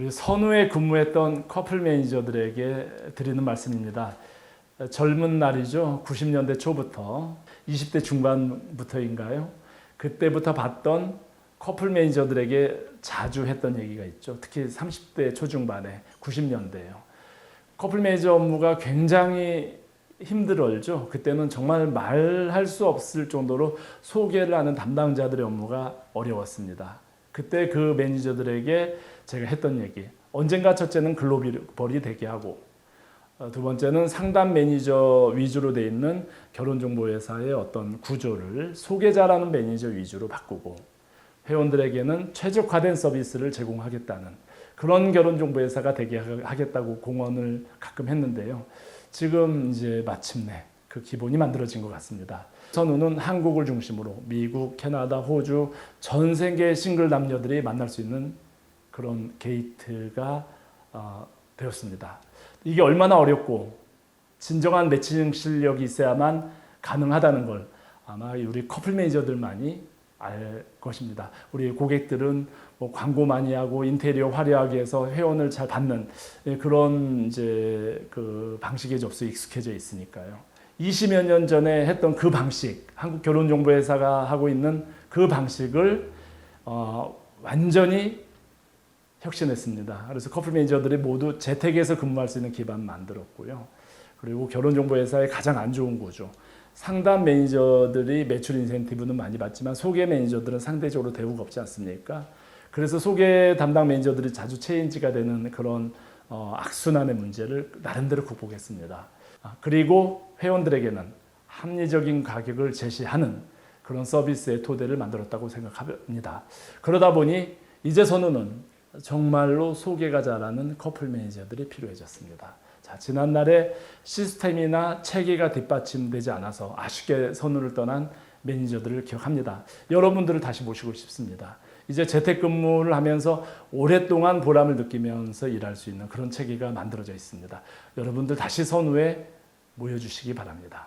우리 선후에 근무했던 커플 매니저들에게 드리는 말씀입니다. 젊은 날이죠. 90년대 초부터 20대 중반부터인가요? 그때부터 봤던 커플 매니저들에게 자주 했던 얘기가 있죠. 특히 30대 초중반에 90년대예요. 커플 매니저 업무가 굉장히 힘들었죠. 그때는 정말 말할 수 없을 정도로 소개를 하는 담당자들의 업무가 어려웠습니다. 그때 그 매니저들에게 제가 했던 얘기. 언젠가 첫째는 글로벌이 되게 하고 어, 두 번째는 상담 매니저 위주로 돼 있는 결혼정보회사의 어떤 구조를 소개자라는 매니저 위주로 바꾸고 회원들에게는 최적화된 서비스를 제공하겠다는 그런 결혼정보회사가 되게 하겠다고 공언을 가끔 했는데요. 지금 이제 마침내 그 기본이 만들어진 것 같습니다. 선우는 한국을 중심으로 미국, 캐나다, 호주 전 세계 싱글 남녀들이 만날 수 있는 그런 게이트가 어, 되었습니다. 이게 얼마나 어렵고 진정한 매칭 실력이 있어야만 가능하다는 걸 아마 우리 커플 매니저들만이 알 것입니다. 우리 고객들은 뭐 광고 많이 하고 인테리어 화려하게 해서 회원을 잘 받는 예, 그런 이제 그 방식에 접수 익숙해져 있으니까요. 20여 년 전에 했던 그 방식, 한국결혼정보회사가 하고 있는 그 방식을 어, 완전히 혁신했습니다. 그래서 커플 매니저들이 모두 재택에서 근무할 수 있는 기반 만들었고요. 그리고 결혼정보회사의 가장 안 좋은 구조. 상담 매니저들이 매출 인센티브는 많이 받지만 소개 매니저들은 상대적으로 대우가 없지 않습니까? 그래서 소개 담당 매니저들이 자주 체인지가 되는 그런 어, 악순환의 문제를 나름대로 극복했습니다. 아, 그리고 회원들에게는 합리적인 가격을 제시하는 그런 서비스의 토대를 만들었다고 생각합니다. 그러다 보니 이제 선우는 정말로 소개가 잘하는 커플 매니저들이 필요해졌습니다. 자, 지난날에 시스템이나 체계가 뒷받침되지 않아서 아쉽게 선우를 떠난 매니저들을 기억합니다. 여러분들을 다시 모시고 싶습니다. 이제 재택근무를 하면서 오랫동안 보람을 느끼면서 일할 수 있는 그런 체계가 만들어져 있습니다. 여러분들 다시 선우에 모여주시기 바랍니다.